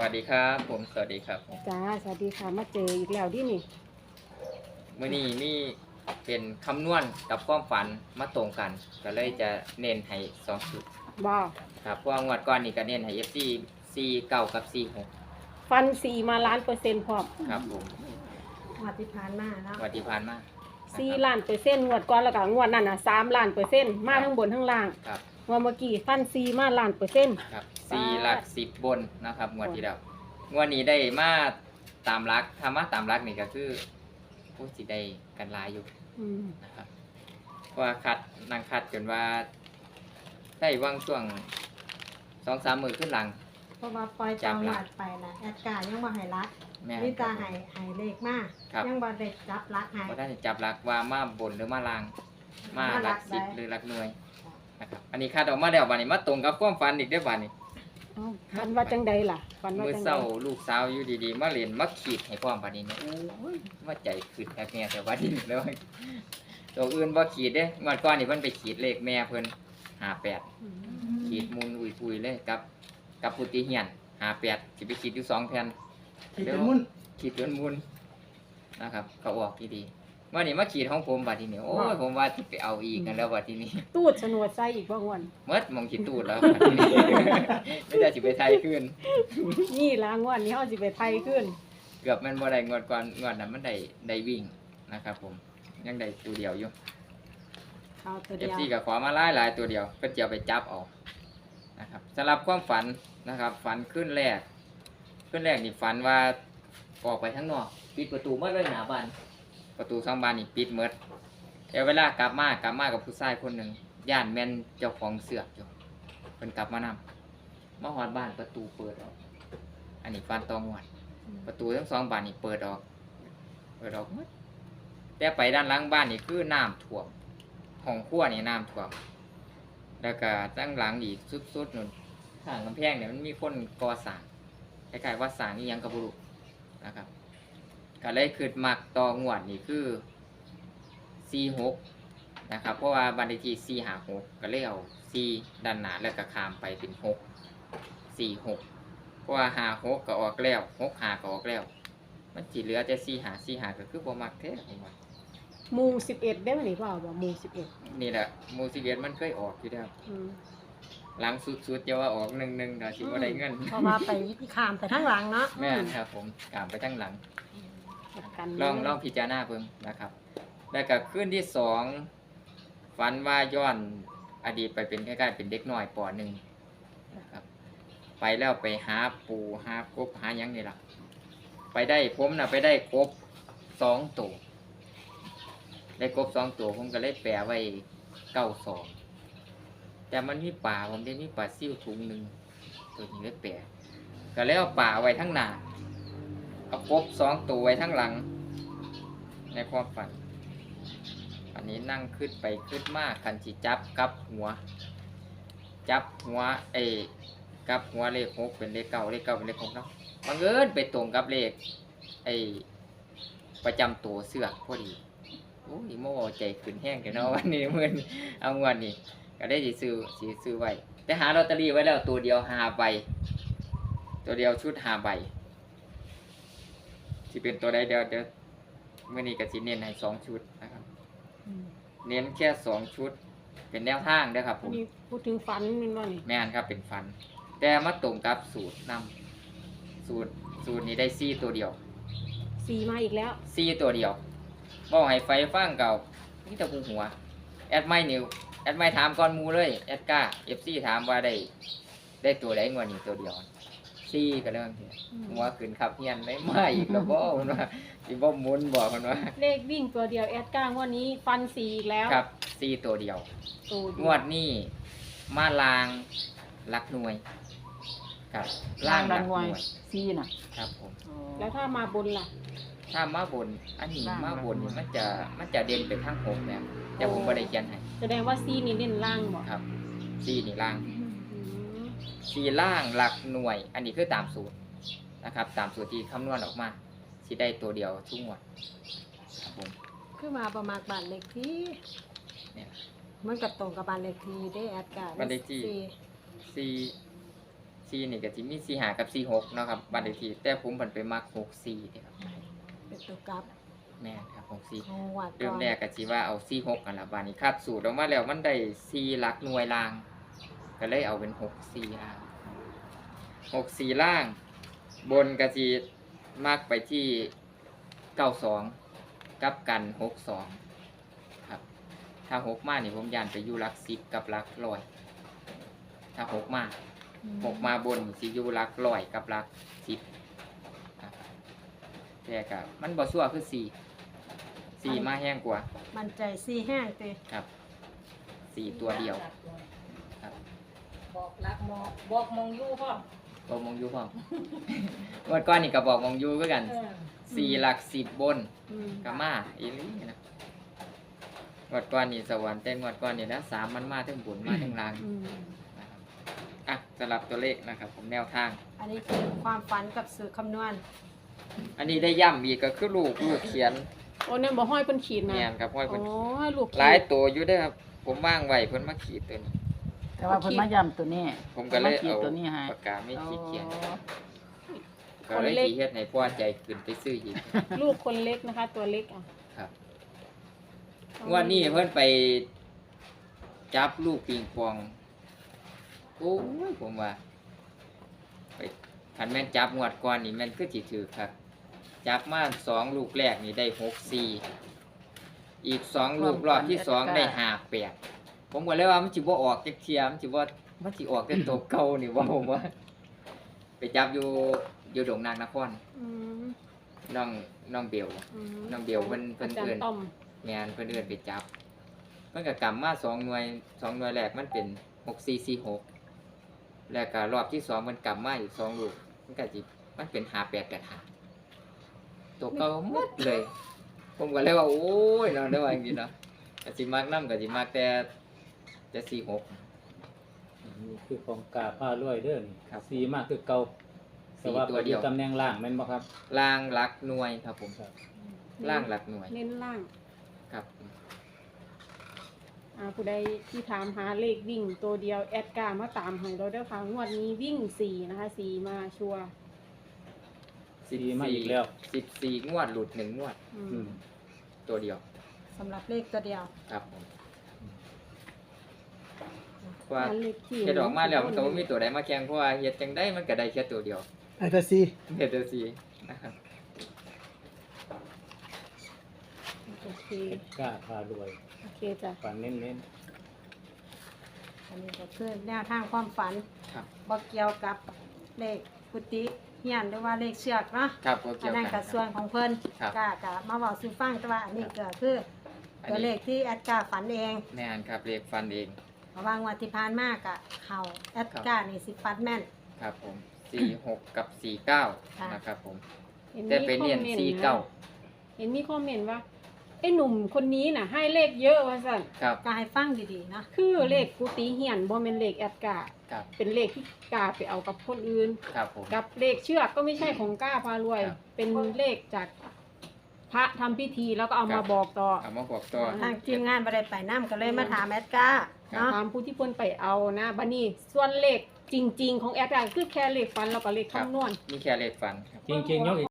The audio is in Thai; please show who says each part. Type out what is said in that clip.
Speaker 1: วัสดีครับ ผมสวัสดีครับ
Speaker 2: จ้าสวัสดีค่ะมาเจออีกแล้วดินี่
Speaker 1: มื่อนี้มีเป็นคำนวณกับความฝันมาตรงกัน ก็เลยจะเน้นให้สองจุด
Speaker 2: บอ
Speaker 1: ครับเพราะว่างวดก่อนนี่ก็เน้นให้ FC 4เก้ากับ4
Speaker 2: ฟันสีมาล้านเปอร์เซ็นต์พร้อม
Speaker 1: 6ครับผม
Speaker 3: งวัดที่ผ่านมาเนาะ
Speaker 1: งวันที่ผ่านมา
Speaker 2: สี่
Speaker 1: นะครับ
Speaker 2: ล้านเปอร์เซ็นต์งวดก่อนแล้วก็งวดนั้นน่ะสามล้านเปอร์เซ็นต์มาทั้งบนทั้งล่าง
Speaker 1: ครับ
Speaker 2: งวดเมื่อกี้ฟันสีมาล้านเปอร์เซ็นต์
Speaker 1: ครับ
Speaker 2: บาท
Speaker 1: สี่ หลักสิบบนนะครับงวดที่แล้วงวดนี้ได้มาตามรักถ้ามาตามรักนี่ก็คือผู้สิได้กันหลายอยู่
Speaker 2: อืม
Speaker 1: นะครับเพราะว่าคัดนางคัดจนว่าได้ว่างช่วงสองสามมือขึ้นหลัง
Speaker 3: เพราะว่าปล่อยจองวัดไปนะแอดการ์ยังบ่ให้รัก
Speaker 1: แม่
Speaker 3: นี่ตาให้ให้เลขมา
Speaker 1: ครับ
Speaker 3: ยังบ่ได้จับรักให้
Speaker 1: เพราะท่านจับหลักว่ามาบนหรือมาลาง มาหลักสิบห
Speaker 3: ได้
Speaker 1: รือหลักหน่วยนะครับอันนี้คาดออกมาแล้วบานนี้มาตรงกับความฝันอีกได้อบานนี้
Speaker 2: เอ้าฟันว่าจังใดล่ะฟันว่า
Speaker 1: มือ
Speaker 2: จัง
Speaker 1: เศ
Speaker 2: ใด
Speaker 1: ร้าลูกสาวอยู่ดีๆ มาเรียนมาขีดให้ความบานนี้เนี่ยโอ้ยว่าใจขึ้นแค่แง่แต่ว่านี้เลยตัวอื่นว่าขีดเด้งวดก่อนนี่เพิ่นไปขีดเลขแม่เพิ่นหาแปด
Speaker 2: อืม
Speaker 1: ขีดมุนอุยปุยเลยกับ กับพุติเฮียนหาแปดสิไปขีดอยู่สองแผ่น
Speaker 4: ขีดเป็นมุ่น
Speaker 1: ขีดจนมุนนะครับก็ออกดีๆ วันนี้มาขีดของผมบัดทีนี้โอ้ยผมว่าจะไปเอาอีกกันแล้วบัดทีนี้
Speaker 2: ตูดสนวดใส่อีกว่างวน
Speaker 1: เมื่อมองขีดตูดแล้วบัดทีนี้ไม่ได้สิไปไทยขึ้น
Speaker 2: นี่ละงวดนี้เขาสิไปไทยขึ้น
Speaker 1: เกือบแมันบ่ได้งวดก่อนงวดนั้นมันได้ได้วิ่งนะครับ ผมยังได้ตัวเดียวอยู่
Speaker 2: เอาตัว
Speaker 1: เอ
Speaker 2: เดี
Speaker 1: ฟ
Speaker 2: ยว
Speaker 1: ซีกับขอมาไล่หลายตัวเดียวก็จะเอาไปจับเออกนะครับสำหรับความฝันนะครับ ฝันขึ้นแรก ขึ้นแรกนี่ฝันว่าออกไปข้างนอกปิดประตูเมื่อเลยหนาบ้าน ประตูสองบานนี่ปิดเมื่อแต่เวลากลับมากลับมากับผู้ชายคนหนึ่งย่านแมนเจ้าของเสือกอยู่เป็นกลับมานำมาหอดบ้านประตูเปิดออก อันนี้ฟันตองหวดประตูทั้งสองบานนี่เปิดออก เปิดออกหมดแต่ไปด้านหล่างบ้านนี่คือน้ำท่วมห้องครัวนี่น้ำท่วมแล้วก็ตั้งหลังอีกสุดๆนู่นข้างกำแพงเนี่ยมันมีคนก่อสร้างคล้ายๆว่าสร้างนี่ยังกระบุรุนะครับ ก็เลยคือมักต่องวดนี่คือ4 6นะครับ เพราะว่าบันเลขที่4 5 6ก็เลยเอา4ด้านหน้าแล้วก็ข้ามไปเป็น6 4 6เพราะว่า5 6ก็ออกแล้ว6 5ก็ออกแล้ว มันสิเหลือแต่4 5 4 5ก็คือบ่มักแท้ผมว่า
Speaker 2: หมูสิบเอ็ดได้ไหมนี่เปล่าบ่หมูสิบเอ็ด
Speaker 1: นี่แหละหมูสิเวียนมันเคยออกอยู่แล้ว
Speaker 2: อืม
Speaker 1: หลังสุดๆจะว่าออกหนึ่งหนึ่งเดี๋ยวสิว่าได้เงิน
Speaker 3: เพราะว่าไปขามไปทั้งหลังเนาะ
Speaker 1: แม่นครับผมกามไปทั้งหลัง
Speaker 2: ประกัน
Speaker 1: ลองลองพิจารณาเพิ่มนะครับ แล้วก็ขึ้นที่สองฝันว่าย้อนอดีตไปเป็นใกล้ๆเป็นเด็กน้อยปหนึ่งนะครับ ไปแล้วไปหาปูหากบหาหยังนี่ล่ะ ไปได้ผมน่ะไปได้กบสองตัวได้กบสองตัวผมก็เลยแปลไว้เก้าสองแต่มันมีป่าผมได้มีป่าซิ่วถุงหนึ่งตัวนี้เลยแปลก็เลยเอาป่าไว้ทั้งหน้า เอากบสองตัวไว้ทั้งหลัง ในความฝัน อันนี้นั่งขึ้นไปขึ้นมากคันจิจับกับหัว จับหัวเอกับหัวเลขหกเป็นเลขเก้าเลขเก้าเป็นเลขหกเนาะบังเอิญไปตรงกับเลขไอประจำตัวเสือกพอดีโอ้ยโม่ใจขึ้นแห้งกันเนาะวันนี้มือนเอางวดนี้ก็ได้สิซื้อสิซื้อไว้แต่หาลอตเตอรี่ไว้แล้วตัวเดียวหาใบตัวเดียวชุดหาใบ ที่เป็นตัวใดเดียวเดี๋ยวมื่อนี้ก็สิเน้นให้สองชุดนะครับ
Speaker 2: อืม
Speaker 1: เน้นแค่สองชุด เป็นแนวทางเด้อครับผ
Speaker 2: อัน
Speaker 1: ม
Speaker 2: นี้พูดถึงฟันแมันว่านี่
Speaker 1: แม่นครับเป็นฟัน แต่มาตรงกับสูตรนำสูตรสูตรนี้ได้ซี่ตัวเดียว
Speaker 2: สีมาอีกแล้ว
Speaker 1: ซี่ตัวเดียวบอกให้ไฟฟังเก่านี่ตะกูหัว แอดไม่นิวแอดไม่ถามก่อนหมูเลย แอดก้าเอฟซีถามว่าได้ ได้ตัวใดงวดนี้ตัวเดียว ซี่ก็เรื่องเดียวหัวขึ้นขับเฮียนได้มาอีกแล้วบ่มันว่าสิบ่หมุนบอกมันว่า
Speaker 2: เลขวิ่งตัวเดียวแอดก้างวันนี้ฟันสีอีกแล้ว
Speaker 1: ครับซี่ตัวเดียว
Speaker 2: ตัวเดีย
Speaker 1: งวดนี้มาลางลักหน่วย ครับล่างลักหน่วย
Speaker 4: ซีน่ะ
Speaker 1: ครับผม
Speaker 2: แล้วถ้ามาบนล่ะ
Speaker 1: ถ้ามาบน อันนี้
Speaker 4: ล่าง
Speaker 1: มาบน
Speaker 4: ลักหน่วย
Speaker 1: มันจะมันจะเด่นไปทางหกแบบแต่ผมไม่ได้เขียนให้
Speaker 2: แสดงว่าซีนี่เน้นล่างบ่
Speaker 1: ครับซีนี่ล่าง
Speaker 2: อืม
Speaker 1: ซีล่างหลักหน่วย อันนี้คือตามสูตรนะครับ ตามสูตรที่คำนวณออกมาที่ได้ตัวเดียวทุกงวดครับผม
Speaker 3: คือมาประมาณบ้านเลขที่
Speaker 1: เนี่ย
Speaker 3: มันก็ตรงกับบ้านเลขที่ได้แอดการ์
Speaker 1: บ้านเลขที่
Speaker 3: สี่
Speaker 1: ซีสี่นี่ก็สิมีสี่หากับสี่หกเนาะครับบัตรเลขที่แต่ผมเพิ่นไปมักหกสี่นี่ครับ
Speaker 3: เป็นตัวกลับ
Speaker 1: แม่นครับหกสี่
Speaker 3: ของวัด
Speaker 1: เริ่ม
Speaker 3: ก่อน
Speaker 1: แรกก็สิว่าเอาสี่หกกันละบาดนี้คาดสูตรออกมาแล้วมันได้สี่หลักหน่วยล่าง ก็เลยเอาเป็นหกสี่ล่างหกสี่ล่าง บนก็สิมากไปที่เก้าสองกับกันหกสองครับ ถ้าหกมานี่ผมยันไปอยู่หลักสิบกับหลักร้อย ถ้าหกมาหกมาบนสิอยู่หลักร้อยกับหลักสิบครับแต่กับมันบ่ซั่วคือสี่สี่มาแห้งกว่า
Speaker 3: มันใจซี่แห้งเตะ
Speaker 1: ครับสี่ตัวเดียวครับ
Speaker 4: บอกรักมองบอกมองอยู่พ่อ
Speaker 1: บอกมองอยูพร้อม งวดก้อนนี่ก็บอกมองอยูคือกัน
Speaker 4: เออ
Speaker 1: สี่หลักสิบบน
Speaker 2: อืม
Speaker 1: กามาอีหลีนะงวดก้อนนี่สวรรค์แต่งวดก้อนนี่นะสามมันมาทั้งบนมาทั้งล่าง
Speaker 2: อืม
Speaker 1: นะครับอะสลับตัวเลขนะครับ ผมแนวทาง
Speaker 3: อันนี้คือความฝันกับสื่อคำนวณ
Speaker 1: อันนี้ได้ย่ำอีกก็คือลูกลูกเขียน
Speaker 2: โอ้เนี่ยบ่ห้อยเพิ่นขีดนะ
Speaker 1: แม่นครับห้อย
Speaker 2: โอ้
Speaker 1: เพิ่น
Speaker 2: ยลูกขีด
Speaker 1: หลายตัวอยู่เด้อครับผมว่างไว้เพิ่นมาขีดตัวนี้
Speaker 5: แต่ว่าเพิ่นมาย้ำตัวนี้
Speaker 1: ผมก็เลย
Speaker 5: ขีด
Speaker 1: เอา
Speaker 5: ตัวนี้ให้
Speaker 1: ปากกาไม่ขีดเขียน
Speaker 2: อ๋อ
Speaker 1: ก็เลยขีดเฮ็ดให้พ่อใจขึ้นไปซื้ออีก
Speaker 2: ลูกคนเล็กนะคะ ตัวเล็กอะ
Speaker 1: ครับงวันนี้เพิ่นไปจับลูกปิงปองโอ้ยผมว่าไปคันแม่นจับงวดก่อนนี่แม่นคือสิถือครับจับมาสองลูกแรกนี่ได้หกสี่อีกสองลูกรอบที่สองได้ห้าแปด ผมก็เลยว่ามันจิบ่ออกจักเทียมนจิบ่มันจิออกแต่ตัวเก่านี่ว่าผมว่า ไปจับอยู่อยู่ดงนางนคร
Speaker 2: อืม
Speaker 1: น้องน้องเบล
Speaker 2: อืม
Speaker 1: น้องเบลเพิ่นเพิ่น
Speaker 2: อาจาร
Speaker 1: เอิ้น
Speaker 2: ย์ต้อม
Speaker 1: แมนเพื่อนเอื่นไปจับมันก็กำมาสองหน่วยสองหน่วยแรกมันเป็นหกสี่สี่หกแล้วก็รอบที่สองมันกำมาอีกสองลูกมันก็จิมันเป็นหาแปดแปดหาตัวเก่าหมดเลย ผมก็เลยว่าโอ้ยเนาะเด้อว่าจริงๆเนาะกสิมากน้ำกสิมากแต่ จะสี่หก
Speaker 6: นี่คือของกาผ้ารวยเด้อนี่
Speaker 1: ครับ
Speaker 6: สีมากคือเก่า
Speaker 1: สี
Speaker 6: แต่ว่า
Speaker 1: ตัว
Speaker 6: เป็น
Speaker 1: เดียว
Speaker 6: ตำแหน่งล่างแม่นบ่ครับ
Speaker 1: ล่างหลักหน่วยครับผม
Speaker 6: ครับ
Speaker 1: ล่างหลักหน่วย
Speaker 2: เน้นล่าง
Speaker 1: ครับ
Speaker 2: อ่าผู้ใดที่ถามหาเลขวิ่งตัวเดียวแอดการ์มาตามให้เราเด้อค่ะงวดนี้วิ่งสี่นะคะสี่มาชัวร์
Speaker 1: สิบ
Speaker 6: สีมา
Speaker 1: สี่
Speaker 6: อีกแล้ว
Speaker 1: สิบสี่งวดหลุดหนึ่งงวด
Speaker 2: อื
Speaker 6: อื
Speaker 2: ม
Speaker 6: ม
Speaker 1: ตัวเดียว
Speaker 3: สำหรับเลขตัวเดียว
Speaker 1: ครับผม ว่า
Speaker 2: อันเลขที่
Speaker 1: เฮ็ดออกมาแล้วมันก็บ่มีตัวใดมาแข่งเพราะว่าเฮ็ดจังไดมันก็ได้แค่ตัวเดียว
Speaker 7: ไอ้ตาซี
Speaker 1: เฮ็ดจังซี่นะครับ
Speaker 2: โอเค
Speaker 6: กาผ้ารวย
Speaker 2: โอเคจ้ะ
Speaker 6: ฝันเน้น
Speaker 3: อันนี้ก็คือแนวทางความฝัน
Speaker 1: ครับ
Speaker 3: บ่เกี่ยวกับเลขกุฏิเฮียนหรือว่าเลขเชือกเนาะ
Speaker 1: ครับบ่
Speaker 3: อั
Speaker 1: เกี่
Speaker 3: น
Speaker 1: ยว
Speaker 3: นั้น
Speaker 1: กั
Speaker 3: ก็
Speaker 1: น
Speaker 3: ส่วนของเพิ่น
Speaker 1: ครับ
Speaker 3: กากะมาบอกสู่ฟังแต่ว่าอันนี้ก็คือ
Speaker 1: อัน
Speaker 3: ตัวเล
Speaker 1: นี้
Speaker 3: ขที่แอดการ์ฝันเอง
Speaker 1: แม่นครับเลขฟันเอง
Speaker 3: เพราะว่างวดที่ผ่านมากอะเขาแอด
Speaker 1: ครับ
Speaker 3: การ์นี่สิฟันแม่น
Speaker 1: ครับผม46กับ49
Speaker 3: ค่ะ
Speaker 1: นะครับผม
Speaker 2: ห็น
Speaker 1: แต่ไปเรียน
Speaker 2: มีคอมมต์ะ
Speaker 1: 49
Speaker 2: เห็นมีคอมเมนต์ว่าไอ้หนุ่มคนนี้น่ะ ให้เลขเยอะว่าสั่น
Speaker 1: ครับ
Speaker 3: ก็ให้ฟังดีๆเนาะ
Speaker 2: คือเลขกุฏิเหียนบ่แม่นเลขแอดการ์
Speaker 1: ครับ
Speaker 2: เป็นเลขที่กาไปเอากับคนอื่น
Speaker 1: ครับผม
Speaker 2: กับเลขเชือกก็ไม่ใช่ของก้าพารวย
Speaker 1: ครับ
Speaker 2: เป็นเลขจากพระทำพิธีแล้วก็เอา
Speaker 1: ครั
Speaker 2: มา
Speaker 1: บ
Speaker 2: บอกต่อ
Speaker 1: เอามาบอกต่อ
Speaker 3: ทางทีมงานบ่ได้ไปนํก็เลยมาถามแอดการ์ เนาะ
Speaker 2: ตามผู้ที่เพิ่นไปเอานะบัดนี้ส่วนเลขจริง ๆ ของแอดการ์คือแค่เลขฟันแล้วก็เลข
Speaker 1: ครับ
Speaker 2: คำนวณ
Speaker 1: มีแค่เลขฟันครับ
Speaker 6: ๆจริงๆยกอีก